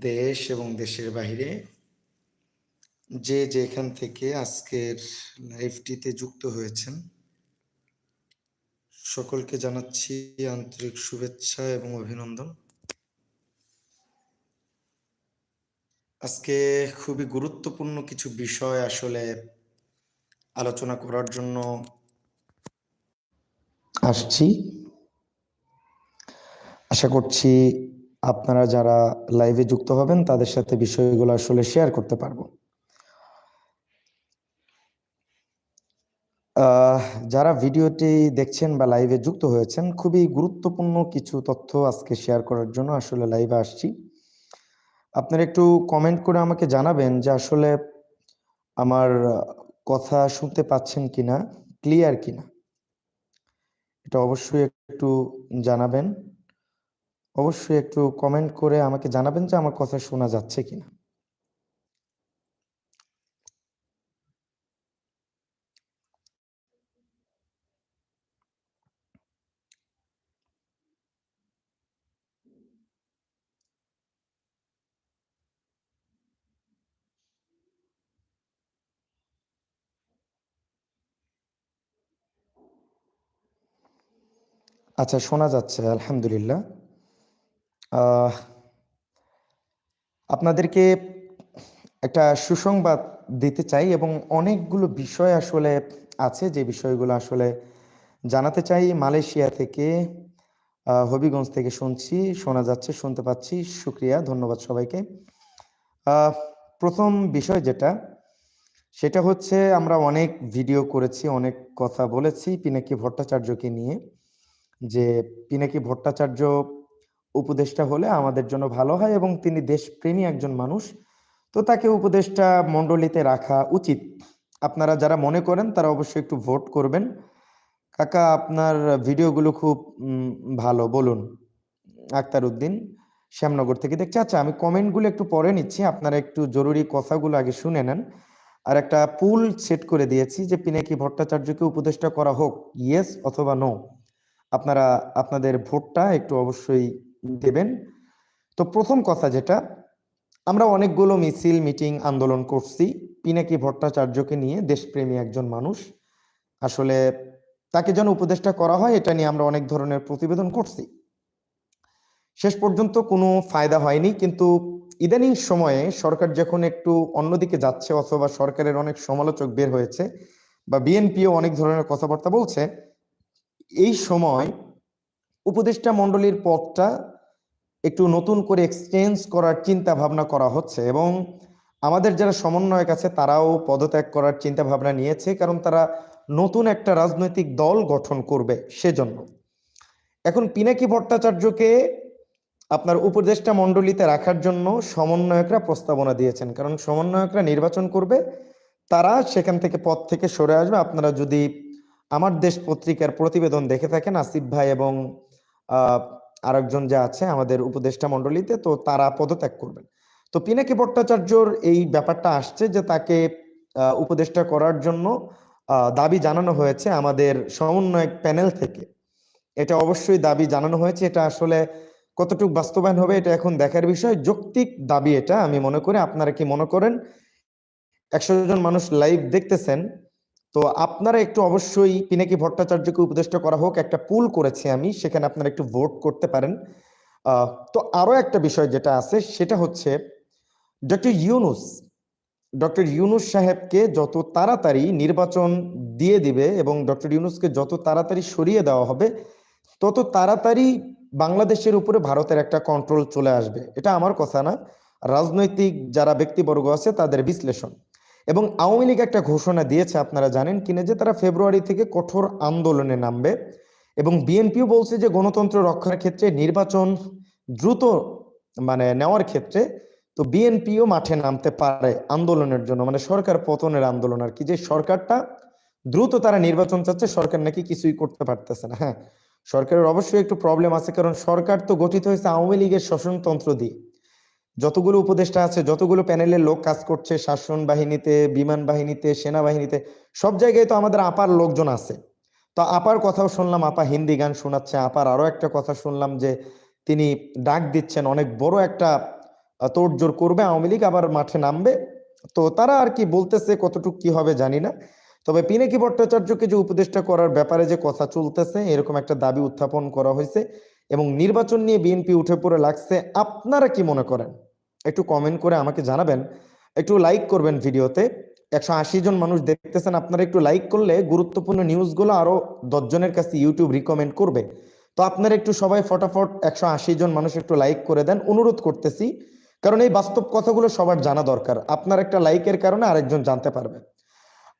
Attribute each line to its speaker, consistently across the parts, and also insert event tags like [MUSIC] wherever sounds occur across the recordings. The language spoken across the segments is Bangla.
Speaker 1: দেশ এবং দেশের বাইরে যে যেখান থেকে আজকের লাইভটিতে যুক্ত হয়েছেন, সকলকে জানাচ্ছি আন্তরিক শুভেচ্ছা এবং অভিনন্দন। আজকে খুবই গুরুত্বপূর্ণ কিছু বিষয় আসলে আলোচনা করার জন্য আসছি। আশা করছি আপনারা যারা লাইভে যুক্ত হবেন, তাদের সাথে বিষয়গুলো আসলে শেয়ার করতে পারব। যারা ভিডিওটি দেখছেন বা লাইভে যুক্ত হয়েছেন, খুবই গুরুত্বপূর্ণ কিছু তথ্য আজকে শেয়ার করার জন্য আসলে লাইভে আসছি। আপনারা একটু কমেন্ট করে আমাকে জানাবেন যে আসলে আমার কথা শুনতে পাচ্ছেন কিনা ক্লিয়ার কিনা। এটা অবশ্যই একটু জানাবেন। অবশ্যই একটু কমেন্ট করে আমাকে জানাবেন যে আমার কথা শোনা যাচ্ছে কিনা। আচ্ছা শোনা যাচ্ছে, আলহামদুলিল্লাহ। আপনাদেরকে একটা সুসংবাদ দিতে চাই এবং অনেকগুলো বিষয় আসলে আছে যে বিষয়গুলো আসলে জানাতে চাই। মালয়েশিয়া থেকে হবিগঞ্জ থেকে শুনছি, শোনা যাচ্ছে, শুনতে পাচ্ছি। শুক্রিয়া ধন্যবাদ সবাইকে। প্রথম বিষয় যেটা, সেটা হচ্ছে আমরা অনেক ভিডিও করেছি, অনেক কথা বলেছি পিনাকি ভট্টাচার্যকে নিয়ে যে পিনাকি ভট্টাচার্য উপদেষ্টা হলে আমাদের জন্য ভালো হয় এবং তিনি দেশপ্রেমী একজন মানুষ, তো তাকে উপদেষ্টা মণ্ডলীতে রাখা উচিত। আপনারা যারা মনে করেন, তারা অবশ্যই একটু ভোট করবেন। কাকা, আপনার ভিডিওগুলো খুব ভালো। বলুন। আক্তার উদ্দিন শ্যামনগর থেকে দেখছি। আচ্ছা আমি কমেন্টগুলো একটু পরে নিচ্ছি। আপনারা একটু জরুরি কথাগুলো আগে শুনে নেন। আর একটা পুল সেট করে দিয়েছি যে পিনাকি ভট্টাচার্যকে উপদেষ্টা করা হোক ইয়েস অথবা নো আপনারা, আপনাদের ভোটটা একটু অবশ্যই দেবেন। তো প্রথম কথা যেটা, আমরা অনেকগুলো মিছিল, মিটিং, আন্দোলন করছি। পিনাকি ভট্টাচার্যকে নিয়ে দেশপ্রেমী একজন মানুষ। আসলে তাকে যেন উপদেষ্টা করা হয়, এটা নিয়ে আমরা অনেক ধরনের প্রতিবেদন করছি। শেষ পর্যন্ত কোনো ফায়দা হয়নি, কিন্তু ইদানিং সময়ে সরকার যখন একটু অন্যদিকে যাচ্ছে, অথবা সরকারের অনেক সমালোচক বের হয়েছে, বা বিএনপিও অনেক ধরনের কথাবার্তা বলছে, এই সময় উপদেষ্টা মন্ডলীর পদটা একটু নতুন করে এক্সচেঞ্জ করার চিন্তা ভাবনা করা হচ্ছে এবং আমাদের যারা সমন্বয়ক আছে তারাও পদত্যাগ করার চিন্তা ভাবনা নিয়েছে কারণ তারা নতুন একটা রাজনৈতিক দল গঠন করবে সেজন্য। এখন পিনাকি ভট্টাচার্যকে আপনার উপদেষ্টা মন্ডলীতে রাখার জন্য সমন্বয়করা প্রস্তাবনা দিয়েছেন, কারণ সমন্বয়করা নির্বাচন করবে, তারা সেখান থেকে পদ থেকে সরে আসবে। আপনারা যদি আমার দেশ পত্রিকার প্রতিবেদন দেখে থাকেন, আসিফ ভাই এবং আরেকজন যা আছে আমাদের উপদেষ্টা মন্ডলীতে তো তারা পদত্যাগ করবেন। তো পিনাকি ভট্টাচার্যর এই ব্যাপারটা আসছে যে তাকে উপদেষ্টা করার জন্য দাবি জানানো হয়েছে আমাদের সমন্বয়ক প্যানেল থেকে। এটা অবশ্যই দাবি জানানো হয়েছে। এটা আসলে কতটুকু বাস্তবায়ন হবে এটা এখন দেখার বিষয়। যৌক্তিক দাবি এটা, আমি মনে করি। আপনারা কি মনে করেন? একশো জন মানুষ লাইভ দেখতেছেন। তো আপনারা একটু অবশ্যই পিনাকি ভট্টাচার্যকে উপদেষ্টা করা হোক, একটা পুল করেছি আমি, সেখানে আপনারা একটু ভোট করতে পারেন। তো আরও একটা বিষয় যেটা আছে, সেটা হচ্ছে ডক্টর ইউনুস ডক্টর ইউনুস সাহেবকে যত তাড়াতাড়ি নির্বাচন দিয়ে দিবে এবং ডক্টর ইউনুসকে যত তাড়াতাড়ি সরিয়ে দেওয়া হবে, তত তাড়াতাড়ি বাংলাদেশের উপরে ভারতের একটা কন্ট্রোল চলে আসবে। এটা আমার কথা না। রাজনৈতিক যারা ব্যক্তিবর্গ আছে, তাদের বিশ্লেষণ। এবং আওয়ামী লীগ একটা ঘোষণা দিয়েছে, আপনারা জানেন কিনা, যে তারা ফেব্রুয়ারি থেকে কঠোর আন্দোলনে নামবে এবং বিএনপিও বলছে যে গণতন্ত্র রক্ষার ক্ষেত্রে নির্বাচন দ্রুত মানে নেওয়ার ক্ষেত্রে তো বিএনপিও মাঠে নামতে পারে আন্দোলনের জন্য মানে সরকার পতনের আন্দোলন আর কি, যে সরকারটা দ্রুত তারা নির্বাচন চাচ্ছে, সরকার নাকি কিছুই করতে পারতেছে না। হ্যাঁ সরকারের অবশ্যই একটু প্রবলেম আছে, কারণ সরকার তো গঠিত হয়েছে আওয়ামী লীগের শাসনতন্ত্র দিয়ে। যতগুলো উপদেষ্টা আছে, যতগুলো প্যানেলের লোক কাজ করছে, শাসন বাহিনীতে, বিমান বাহিনীতে, সেনাবাহিনীতে, সব জায়গায় তো আমাদের আপার লোকজন আছে। তো আপার কথাও শুনলাম, আপা হিন্দি গান শোনাচ্ছে, আপার আরও একটা কথা শুনলাম যে তিনি ডাক দিচ্ছেন, অনেক বড় একটা তোড়জোড় করবে, আওয়ামী লীগ আবার মাঠে নামবে। তো তারা আর কি বলতেছে, কতটুকু কি হবে জানি না। তবে পিনাকি ভট্টাচার্যকে যে উপদেষ্টা করার ব্যাপারে যে কথা চলতেছে, এরকম একটা দাবি উত্থাপন করা হয়েছে এবং নির্বাচন নিয়ে বিএনপি উঠে পড়ে লাগছে, আপনারা কি মনে করেন? একটু কমেন্ট করে আমাকে জানাবেন। একটু লাইক করবেন ভিডিওতে। একশো আশি জন মানুষ দেখতেছেন, আপনারা একটু লাইক করলে গুরুত্বপূর্ণ নিউজগুলো আরও দশজনের কাছে ইউটিউব রিকমেন্ড করবে। তো আপনারা একটু সবাই ফটাফট একশো আশি জন মানুষ একটু লাইক করে দেন। অনুরোধ করতেছি, কারণ এই বাস্তব কথাগুলো সবার জানা দরকার। আপনার একটা লাইকের কারণে আরেকজন জানতে পারবে।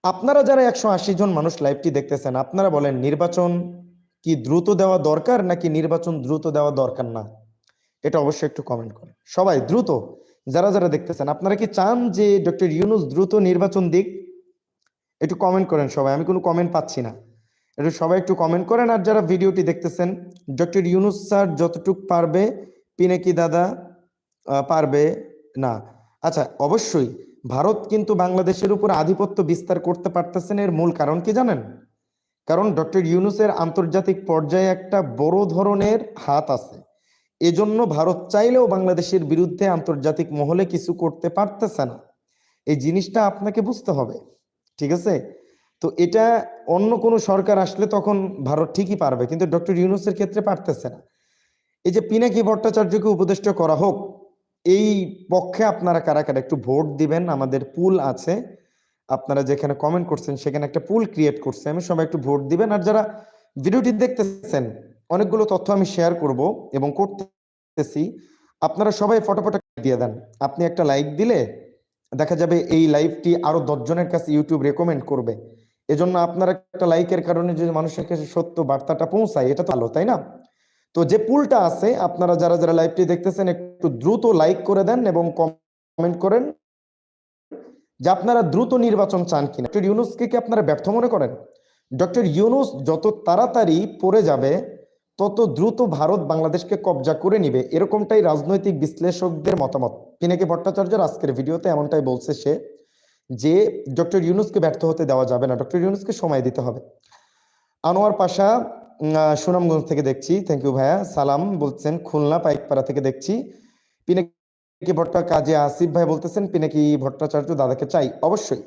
Speaker 1: আপনারা যারা একশো আশি জন মানুষ লাইভটি দেখতেছেন, আপনারা বলেন নির্বাচন কি দ্রুত দেওয়া দরকার নাকি নির্বাচন দ্রুত দেওয়া দরকার না? এটা অবশ্যই একটু কমেন্ট করেন। সবাই দ্রুত, যারা যারা দেখতেছেন, আপনারা কি চান যে ডক্টর ইউনুস দ্রুত নির্বাচন দিক? একটু কমেন্ট করেন সবাই, আমি কোনো কমেন্ট পাচ্ছি না। একটু সবাই একটু কমেন্ট করেন, আর যারা ভিডিওটি দেখতেছেন ডক্টর ইউনুস স্যার যতটুক পারবে, পিনাকি দাদা পারবে না। আচ্ছা অবশ্যই, ভারত কিন্তু বাংলাদেশের উপর আধিপত্য বিস্তার করতে পারতেছেন এর মূল কারণ কি জানেন? কারণ ডক্টর ইউনুসের আন্তর্জাতিক পর্যায়ে একটা বড় ধরনের হাত আছে। এজন্য ভারত চাইলেও বাংলাদেশের বিরুদ্ধে আন্তর্জাতিক মহলে কিছু করতে পারতেছে না। এই জিনিসটা আপনাকে বুঝতে হবে, ঠিক আছে? তো এটা অন্য কোনো সরকার আসলে তখন ভারত ঠিকই পারবে, কিন্তু ডক্টর ইউনুসের ক্ষেত্রে পারতেছে না। এই যে পিনাকি ভট্টাচার্যকে উপদেষ্টা করা হোক, এই পক্ষে আপনারা কারা কারা একটু ভোট দিবেন? আমাদের পুল আছে, আপনারা যেখানে কমেন্ট করছেন সেখানে একটা পুল ক্রিয়েট করছে। আমি সবাই একটু ভোট দিবেন, আর যারা ভিডিওটি দেখতেছেন অনেকগুলো তথ্য আমি শেয়ার করব এবং করতেছি। আপনারা সবাই ফটোফটো দিয়ে দেন। আপনি একটা লাইক দিলে দেখা যাবে এই লাইভটি আরও দশজনের কাছে ইউটিউব রেকমেন্ড করবে। এজন্য আপনার একটা লাইকের কারণে যদি মানুষের কাছে সত্য বার্তাটা পৌঁছায়, এটা তো ভালো, তাই না? তো যে পুলটা আছে, আপনারা যারা যারা লাইভটি দেখতেছেন, একটু দ্রুত লাইক করে দেন এবং কমেন্ট করেন। যে আপনারা দ্রুত নির্বাচন চান কিনা। ডক্টর ইউনুসকে কি আপনারা ব্যর্থ মনে করেন? ডক্টর ইউনুস যত তাড়াতাড়ি পড়ে যাবে তত দ্রুত ভারত বাংলাদেশকে কবজা করে নিবে। এরকমটাই রাজনৈতিক বিশ্লেষকদের মতামত। পিনাকি ভট্টাচার্যের আজকের ভিডিওতে এমনটাই বলছে সে যে, ডক্টর ইউনুসকে ব্যর্থ হতে দেওয়া যাবে না। ডক্টর ইউনুসকে সময় দিতে হবে। আনোয়ার পাশা সুনামগঞ্জ থেকে দেখছি। থ্যাংক ইউ ভাইয়া। সালাম বলছেন, খুলনা পাইকপাড়া থেকে দেখছি। পিনাকি ভট্টা কাজে আসিফ ভাই বলতেছেন পিনাকি ভট্টাচার্য দাদাকে চাই। অবশ্যই।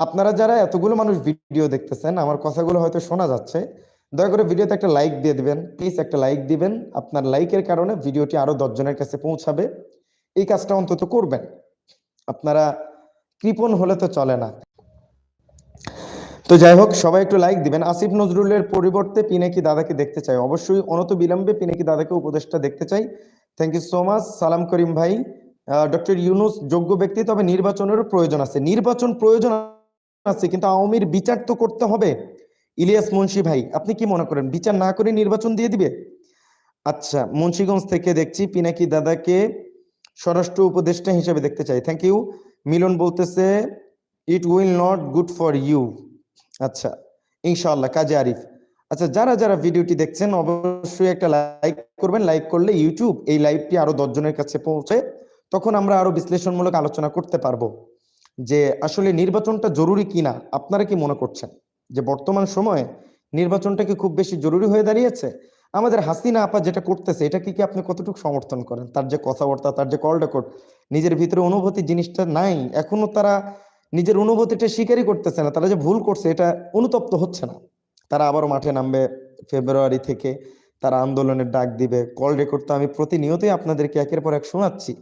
Speaker 1: আপনারা যারা এতগুলো মানুষ ভিডিও দেখতেছেন, আমার কথাগুলো হয়তো শোনা যাচ্ছে। দয়া করে ভিডিওতে একটা লাইক দিয়ে দিবেন। প্লিজ একটা লাইক দিবেন। আপনার লাইকের কারণে ভিডিওটি আরও দশজনের কাছে পৌঁছাবে। এই কাজটা অন্তত করবেন। আপনারা কৃপণ হলে তো চলে না। তো যাই হোক, সবাই একটু লাইক দিবেন। আসিফ নজরুলের পরিবর্তে পিনাকি দাদাকে দেখতে চাই। অবশ্যই অনত বিলম্বে পিনাকি দাদাকে উপদেশটা দেখতে চাই। থ্যাংক ইউ সো মাচ সালাম করিম ভাই। ডক্টর ইউনুস যোগ্য ব্যক্তি, তবে নির্বাচনেরও প্রয়োজন আছে। নির্বাচন প্রয়োজন আছে, কিন্তু আওয়ামীর বিচার তো করতে হবে। ইলিয়াস মুন্সি ভাই, আপনি কি মনে করেন বিচার না করে নির্বাচন দিয়ে দিবে? আচ্ছা মুন্সিগঞ্জ থেকে দেখছি পিনাকি দাদাকে স্বরাষ্ট্র উপদেষ্টা হিসেবে দেখতে চাই। থ্যাংক ইউ মিলন বলতেছে it will not good for you আচ্ছা ইনশাআল্লাহ, কাজে আরিফ। আচ্ছা যারা যারা ভিডিওটি দেখছেন, অবশ্যই একটা লাইক করবেন। লাইক করলে ইউটিউব এই লাইভটি আরও দশজনের কাছে পৌঁছে, তখন আমরা আরও বিশ্লেষণমূলক আলোচনা করতে পারব যে আসলে নির্বাচনটা জরুরি কিনা। আপনারা কি মনে করছেন? যে বর্তমান সময়ে নির্বাচনটা কি খুব বেশি জরুরি হয়ে দাঁড়িয়েছে? আমাদের হাসিনা আপা যেটা করতেছে, এটা কি কি আপনি কতটুকু সমর্থন করেন? তার যে কথাবার্তা, তার যে কল রেকর্ড, নিজের ভিতরে অনুভূতি জিনিসটা নাই, এখনও তারা নিজের অনুভূতিটা স্বীকারই করতেছে না, তারা যে ভুল করছে এটা অনুতপ্ত হচ্ছে না। তারা আবারও মাঠে নামবে ফেব্রুয়ারি থেকে, তারা আন্দোলনের ডাক দিবে, কল রেকর্ড তো আমি প্রতিনিয়তই আপনাদেরকে একের পর এক শোনাচ্ছি।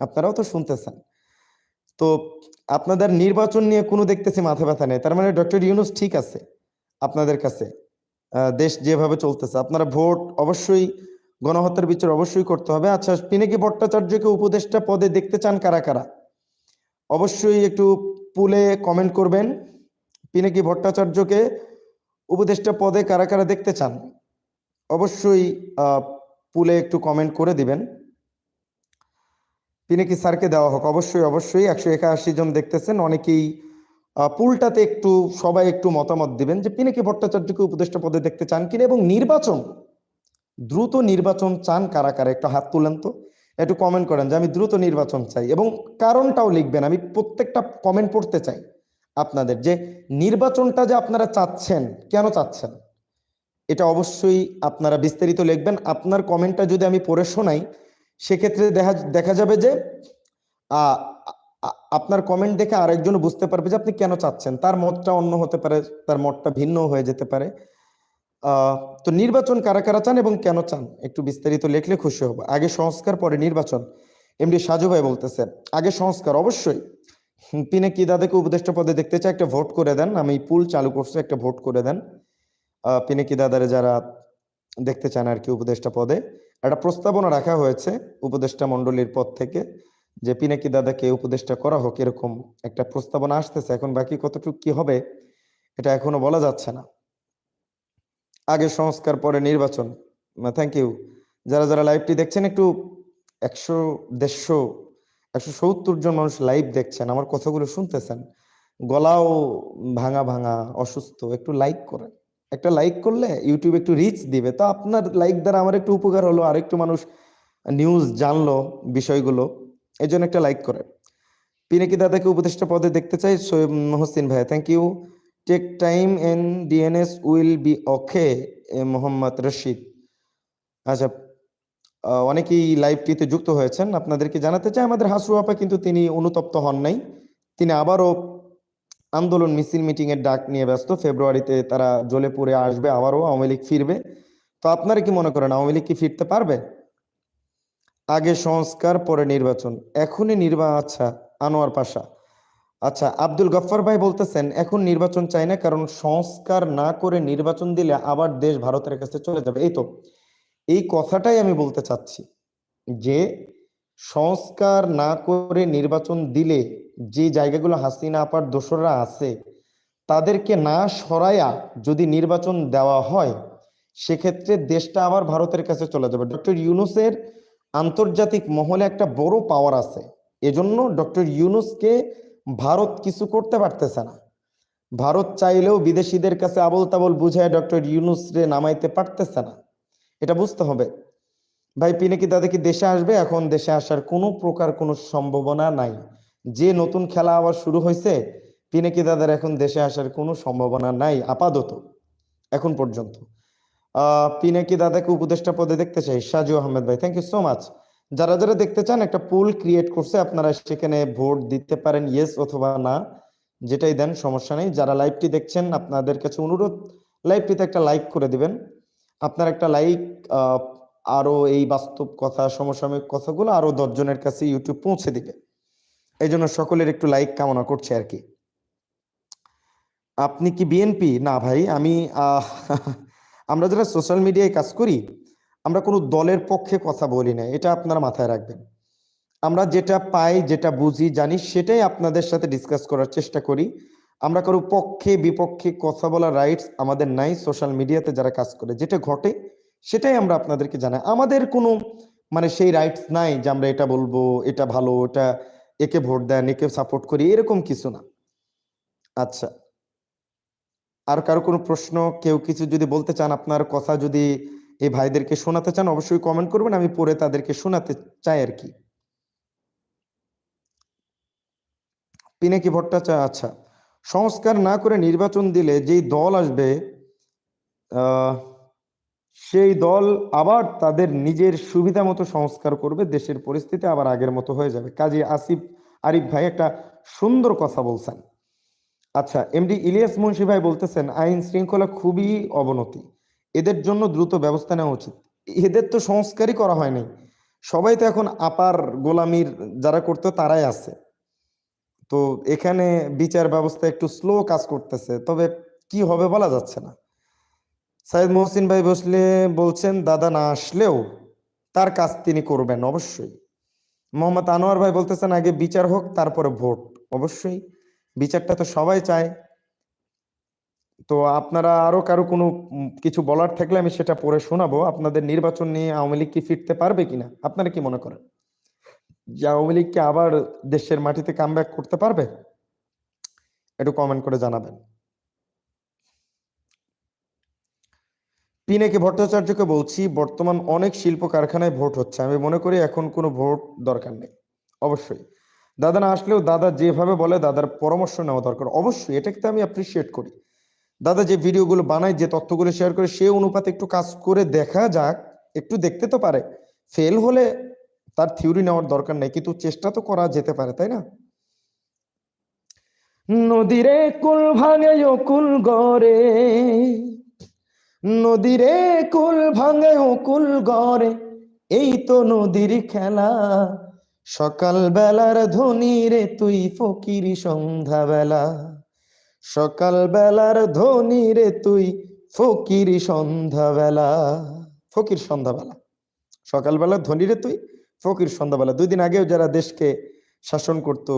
Speaker 1: আপনারাও তো শুনতেছেন। তো আপনাদের নির্বাচন নিয়ে কোনো দেখতেছি মাথা ব্যথা নেই। তার মানে ডক্টর ইউনুস ঠিক আছে আপনাদের কাছে দেশ যেভাবে চলতেছে। আপনারা ভোট অবশ্যই, গণহত্যার বিচার অবশ্যই করতে হবে। আচ্ছা পিনাকি ভট্টাচার্যকে উপদেষ্টা পদে দেখতে চান কারা কারা? অবশ্যই একটু পুলে কমেন্ট করবেন। পিনাকি ভট্টাচার্যকে উপদেষ্টা পদে কারা কারা দেখতে চান? অবশ্যই পুলে একটু কমেন্ট করে দিবেন। পিনাকি স্যারকে দেওয়া হোক? অবশ্যই অবশ্যই। একশো একাশি জন দেখতেছেন। অনেকেই পুলটাতে একটু, সবাই একটু মতামত দিবেন যে পিনাকি ভট্টাচার্যকে উপদেষ্টা পদে দেখতে চান কিনা এবং নির্বাচন, দ্রুত নির্বাচন চান কারা কারা? একটু হাত তুলেন তো। একটু কমেন্ট করেন যে আমি দ্রুত নির্বাচন চাই এবং কারণটাও লিখবেন। আমি প্রত্যেকটা কমেন্ট পড়তে চাই আপনাদের যে নির্বাচনটা যে আপনারা চাচ্ছেন, কেন চাচ্ছেন? এটা অবশ্যই আপনারা বিস্তারিত লিখবেন। আপনার কমেন্টটা যদি আমি পড়ে শোনাই সেক্ষেত্রে দেখা দেখা যাবে যে আপনার কমেন্ট দেখে আরেকজন বুঝতে পারবে যে আপনি কেন চাচ্ছেন। তার মতটা অন্য হতে পারে, তার মতটা ভিন্ন হয়ে যেতে পারে। তো নির্বাচন কারা কারা চান এবং কেন চান? একটু বিস্তারিত লিখলে খুশি হব। আগে সংস্কার, পরে নির্বাচন। এমডি সাজু ভাই বলতেছে, আগে সংস্কার, অবশ্যই। পিনে কি দাদাকে উপদেষ্টা পদে দেখতে চাই একটা ভোট করে দেন। আমি পুল চালু করছি, একটা ভোট করে দেন। পিনে কি দাদারে যারা দেখতে চান আর কি উপদেষ্টা পদে। একটা প্রস্তাবনা রাখা হয়েছে উপদেষ্টা মণ্ডলীর পদ থেকে যে পিনাকি দাদাকে উপদেষ্টা করা হোক, এরকম একটা প্রস্তাবনা আসতেছে। এখন বাকি কতটুকু কি হবে, এটা এখনও বলা যাচ্ছে না। আগে সংস্কার, পরে নির্বাচন। থ্যাংক ইউ যারা যারা লাইভটি দেখছেন, একটু একশো, দেড়শো, একশো সত্তর জন মানুষ লাইভ দেখছেন, আমার কথাগুলো শুনতেছেন। গলাও ভাঙা ভাঙা, অসুস্থ, একটু লাইক করেন। একটা লাইক করলে ইউটিউব একটু রিচ দিবে। তো আপনার লাইক দ্বারা আমার একটু উপকার হলো, আর একটু মানুষ নিউজ জানলো বিষয়গুলো, এই জন্য একটা লাইক করে। পিনাকি দাদাকে উপদেষ্টা পদে দেখতে চাই সোয়েব মহসিন ভাই thank you take time N D N S will be okay Mohammad Rashid. আচ্ছা অনেকেই লাইভটিতে যুক্ত হয়েছেন। আপনাদেরকে জানাতে চাই, আমাদের হাসরু আপা কিন্তু তিনি অনুতপ্ত হন নাই। তিনি আবারও আন্দোলন মিছিল মিটিং এর ডাক নিয়ে ব্যস্ত। ফেব্রুয়ারিতে তারা জ্বলে পুড়ে আসবে, আবারও আওয়ামী লীগ ফিরবে। তো আপনারা কি মনে করেন, আওয়ামী লীগ কি ফিরতে পারবে? আগে সংস্কার, পরে নির্বাচন। এখনই নির্বা আচ্ছা আনোয়ার পাশা। আচ্ছা আব্দুল গফফার ভাই বলতেছেন, এখন নির্বাচন চাই না, কারণ সংস্কার না করে নির্বাচন দিলে আবার দেশ ভারতের কাছে চলে যাবে। এই তো, এই কথাটাই আমি বলতে চাচ্ছি যে, সংস্কার না করে নির্বাচন দিলে যে জায়গাগুলো হাসিনা আপার দোসররা আছে, তাদেরকে না সরাইয়া যদি নির্বাচন দেওয়া হয়, সেক্ষেত্রে দেশটা আবার ভারতের কাছে চলে যাবে। ডক্টর ইউনুসের আন্তর্জাতিক মহলে একটা বড় পাওয়ার আছে। এজন্য ডক্টর ইউনুসকে ভারত কিছু করতে পারতেছে না। ভারত চাইলেও বিদেশিদের কাছে আবল তাবল বুঝায় ডক্টর ইউনুস রে নামাইতে পারতেছে না। এটা বুঝতে হবে। ভাই পিনে কি দাদা কি দেশে আসবে? এখন দেশে আসার কোনো প্রকার কোনো সম্ভাবনা নাই। যে নতুন খেলা আবার শুরু হয়েছে পিনাকি দাদার এখন দেশে আসার কোনো সম্ভাবনা নাই? আপাতত, এখন পর্যন্ত। পিনাকি দাদাকে উপদেষ্টা পদে দেখতে চাই? সাজু আহমেদ ভাই থ্যাংক ইউ সো মাচ যারা যারা দেখতে চান, একটা পুল ক্রিয়েট করছে, আপনারা সেখানে ভোট দিতে পারেন ইয়েস অথবা না, যেটাই দেন, সমস্যা নেই। যারা লাইভটি দেখছেন, আপনাদের কাছে অনুরোধ লাইভটিতে একটা লাইক করে দিবেন। আপনার একটা লাইক আরও এই বাস্তব কথা, সমসাময়িক কথাগুলো আরও দশজনের কাছে ইউটিউব পৌঁছে দিবে। এই জন্য সকলের একটু লাইক কামনা করছে আর কি। আপনি কি বিএনপি না ভাই, আমি [LAUGHS] আমরা যারা সোশ্যাল মিডিয়ায় কাজ করি, আমরা কোনো দলের পক্ষে কথা বলি না, এটা আপনারা মাথায় রাখবেন। আমরা যেটা পাই, যেটা বুঝি, জানি, সেটাই আপনাদের সাথে ডিসকাস করার চেষ্টা করি। আমরা কারও পক্ষে, বিপক্ষে কথা বলার রাইটস আমাদের নাই সোশ্যাল মিডিয়াতে যারা কাজ করে, যেটা ঘটে, সেটাই আমরা আপনাদেরকে জানাই। আমাদের কোনো মানে সেই রাইটস নাই যে আমরা এটা বলব, এটা ভালো এটা একে ভোট দেন একে সাপোর্ট করি এরকম কিছু না। আচ্ছা। আর কারও কোনো প্রশ্ন কেউ কিছু যদি বলতে চান আপনার কথা যদি এই ভাইদেরকে শোনাতে চান অবশ্যই কমেন্ট করবেন আমি পরে তাদেরকে শোনাতে চাই আর কি। পিনাকি ভট্টাচার্য আচ্ছা। সংস্কার না করে নির্বাচন দিলে যেই দল আসবে আহ, সেই দল আবার তাদের নিজের সুবিধা মতো সংস্কার করবে, দেশের পরিস্থিতি আবার আগের মতো হয়ে যাবে। কাজী আসিফ আরিফ ভাই একটা সুন্দর কথা বলছেন। আচ্ছা এমডি ইলিয়াস মুন্সি ভাই বলতেছেন, আইন শৃঙ্খলা খুবই অবনতি। এদের জন্য দ্রুত ব্যবস্থা নেওয়া উচিত। এদের তো সংস্কারই করা হয়নি সবাই তো এখন আপার গোলামির যারা করতো তারাই আছে। তো এখানে বিচার ব্যবস্থা একটু স্লো কাজ করতেছে, তবে কি হবে বলা যাচ্ছে না। সাইদ মহসিন ভাই বসলে বলছেন, দাদা না আসলেও তার কাজ তিনি করবেন অবশ্যই। মোহাম্মদ আনোয়ার ভাই বলতেছেন, আগে বিচার হোক, তারপরে ভোট। অবশ্যই, বিচারটা তো সবাই চায়। তো আপনারা আরও কারও কোনো কিছু বলার থাকলে আমি সেটা পরে শোনাবো। আপনাদের নির্বাচন নিয়ে আওয়ামী লীগ কি ফিরতে পারবে কিনা? আপনারা কি মনে করেন? যে আওয়ামী লীগ কি আবার দেশের মাটিতে কামব্যাক করতে পারবে? একটু কমেন্ট করে জানাবেন। পিনাকি ভট্টাচার্যকে বলছি, বর্তমান অনেক শিল্প কারখানায় ভোট হচ্ছে। আমি মনে করি এখন কোনো ভোট দরকার নেই। অবশ্যই। দাদা না আসলেও দাদা যেভাবে বলে দাদার পরামর্শ নেওয়া দরকার। অবশ্যই এটাকে তো আমি অ্যাপ্রিসিয়েট করি। দাদা যে ভিডিওগুলো বানায়, যে তথ্যগুলো শেয়ার করে, সে অনুপাতে একটু কাজ করে দেখা যাক। একটু দেখতে তো পারে। ফেল হলে তার থিওরি নেওয়ার দরকার নেই, কিন্তু চেষ্টা তো করা যেতে পারে, তাই না? নদীরে কুল ভাঙে কুল গড়ে। নদীরে কুল ভাঙে ও কুল গড়ে, এই তো নদীর খেলা। সকাল বেলার ধনী রে তুই ফকির সন্ধ্যা বেলা সকাল বেলার ধনী রে তুই ফকির সন্ধ্যা বেলা ফকির সন্ধ্যা বেলা সকালবেলা ধনী রে তুই ফকির সন্ধ্যাবেলা। দুই দিন আগেও যারা দেশকে শাসন করত,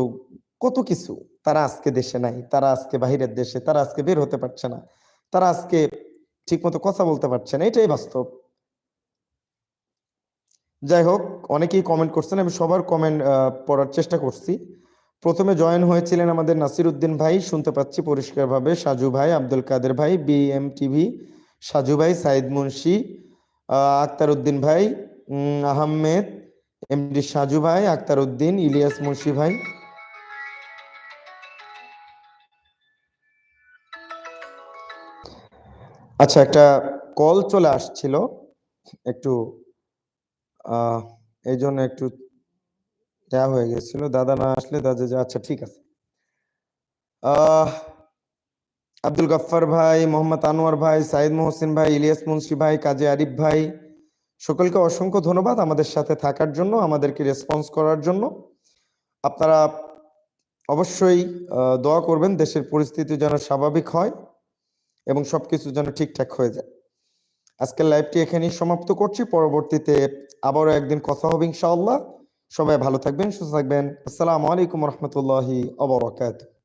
Speaker 1: কত কিছু। তারা আজকে দেশে নাই, তারা আজকে বাহিরের দেশে, তারা আজকে বের হতে পারছে না। তারা আজকে ঠিক মতো কথা বলতে পারছে না, এটাই বাস্তব। যাই হোক, অনেকেই কমেন্ট করছেন, আমি সবার কমেন্ট পড়ার চেষ্টা করছি। প্রথমে জয়েন হয়েছিলেন আমাদের নাসির উদ্দিন ভাই, শুনতে পাচ্ছি পরিষ্কারভাবে। সাজু ভাই, আব্দুল কাদের ভাই বিএম টিভি সাজু ভাই, সাইদ মুন্সি আক্তার উদ্দিন ভাই আহমেদ এমডি সাজু ভাই আক্তার উদ্দিন ইলিয়াস মুন্সি ভাই। আচ্ছা একটা কল চলে আসছিল। একটু এই জন্য একটু দেয়া হয়ে গেছিল। দাদা না আসলে দাদা যে আচ্ছা ঠিক আছে। আব্দুল গাফফার ভাই, মোহাম্মদ আনোয়ার ভাই, সাইদ মোহসিন ভাই, ইলিয়াস মুন্সি ভাই, কাজী আরিফ ভাই, সকলকে অসংখ্য ধন্যবাদ আমাদের সাথে থাকার জন্য, আমাদেরকে রেসপন্স করার জন্য। আপনারা অবশ্যই দোয়া করবেন, দেশের পরিস্থিতি যেন স্বাভাবিক হয়। এবং সবকিছু যেন ঠিকঠাক হয়ে যায়। আজকের লাইভটি এখানেই সমাপ্ত করছি। পরবর্তীতে আবারও একদিন কথা হবে ইনশাআল্লাহ। সবাই ভালো থাকবেন, সুস্থ থাকবেন। আসসালামু আলাইকুম রহমতুল্লাহি অবরাকাতুহ